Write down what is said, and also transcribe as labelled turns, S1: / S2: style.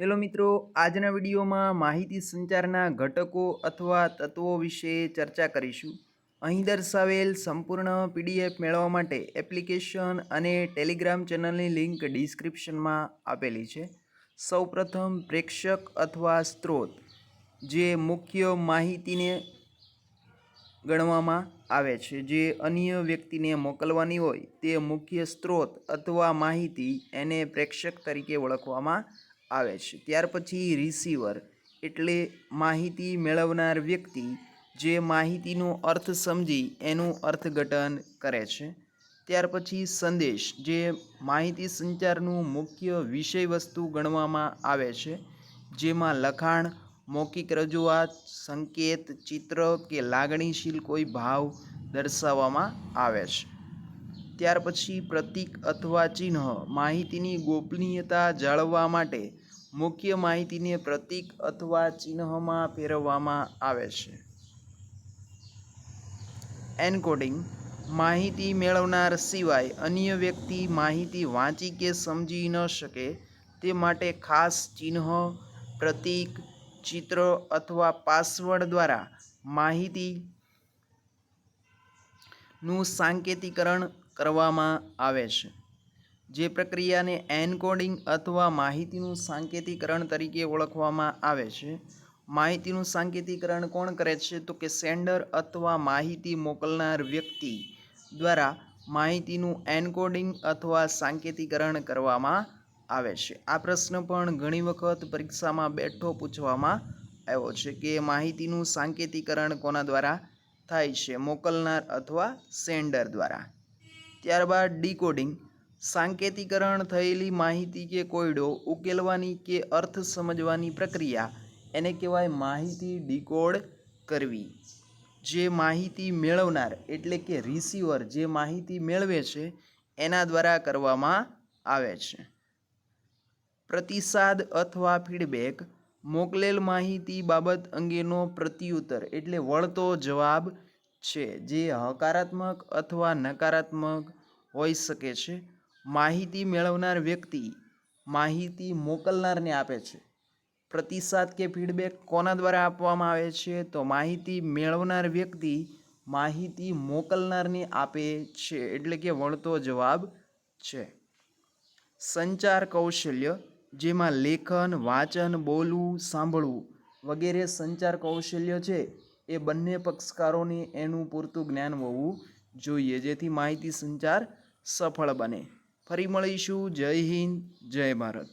S1: Hello મિત્રો, આજના વિડીયોમાં માહિતી સંચારના ઘટકો અથવા તત્વો વિશે ચર્ચા કરીશું. અહીં દર્શાવેલ સંપૂર્ણ પીડીએફ મેળવવા માટે એપ્લિકેશન અને ટેલિગ્રામ ચેનલની લિંક ડિસ્ક્રિપ્શનમાં આપેલી છે. સૌપ્રથમ પ્રેક્ષક અથવા સ્ત્રોત, જે મુખ્ય માહિતીને ગણવામાં આવે છે, જે અન્ય વ્યક્તિને મોકલવાની હોય તે મુખ્ય સ્ત્રોત અથવા માહિતી એને પ્રેક્ષક તરીકે ઓળખવામાં આવે છે. ત્યાર પછી રિસીવર એટલે માહિતી મેળવનાર વ્યક્તિ જે માહિતીનો અર્થ સમજી એનું અર્થઘટન કરે છે. ત્યાર પછી સંદેશ જે માહિતી સંચારનું મુખ્ય વિષય વસ્તુ ગણવામાં આવે છે, જેમાં લખાણ, મૌખિક રજૂઆત, સંકેત, ચિત્ર કે લાગણીશીલ કોઈ ભાવ દર્શાવવામાં આવે છે. ત્યાર પછી પ્રતીક અથવા ચિહ્ન માહિતીની ગોપનીયતા જાળવવા માટે મુખ્ય માહિતીને પ્રતીક અથવા ચિહ્નમાં ફેરવવામાં આવે છે. એન્કોડિંગ માહિતી મેળવનાર સિવાય અન્ય વ્યક્તિ માહિતી વાંચી કે સમજી ન શકે તે માટે ખાસ ચિહ્ન, પ્રતીક, ચિત્ર અથવા પાસવર્ડ દ્વારા માહિતી નું સાંકેતિકરણ કરવામાં આવે છે. જે પ્રક્રિયાને એન્કોડિંગ અથવા માહિતીનું સાંકેતિકરણ તરીકે ઓળખવામાં આવે છે. માહિતીનું સાંકેતિકરણ કોણ કરે છે? તો કે સેન્ડર અથવા માહિતી મોકલનાર વ્યક્તિ દ્વારા માહિતીનું એન્કોડિંગ અથવા સાંકેતિકરણ કરવામાં આવે છે. આ પ્રશ્ન પણ ઘણી વખત પરીક્ષામાં બેઠો પૂછવામાં આવ્યો છે કે માહિતીનું સાંકેતિકરણ કોના દ્વારા થાય છે? મોકલનાર અથવા સેન્ડર દ્વારા? ત્યારબાદ ડીકોડિંગ. સાંકેતિકરણ થયેલી માહિતી કે કોયડો ઉકેલવાની કે અર્થ સમજવાની પ્રક્રિયા, એને કહેવાય માહિતી ડીકોડ કરવી. જે માહિતી મેળવનાર એટલે કે રિસીવર જે માહિતી મેળવે છે, એના દ્વારા કરવામાં આવે છે. પ્રતિસાદ અથવા ફીડબેક. મોકલેલ માહિતી બાબત અંગેનો પ્રત્યુત્તર એટલે વળતો જવાબ છે, જે હકારાત્મક અથવા નકારાત્મક હોઈ શકે છે. માહિતી મેળવનાર વ્યક્તિ માહિતી મોકલનારને આપે છે. પ્રતિસાદ કે ફીડબેક કોના દ્વારા આપવામાં આવે છે? તો માહિતી મેળવનાર વ્યક્તિ માહિતી મોકલનારને આપે છે, એટલે કે વળતો જવાબ છે. સંચાર કૌશલ્ય, જેમાં લેખન, વાંચન, બોલવું, સાંભળવું વગેરે સંચાર કૌશલ્ય છે. એ બંને પક્ષકારોને એનું પૂરતું જ્ઞાન હોવું જોઈએ, જેથી માહિતી સંચાર સફળ બને. ફરી મળીશું. જય હિન્દ, જય ભારત.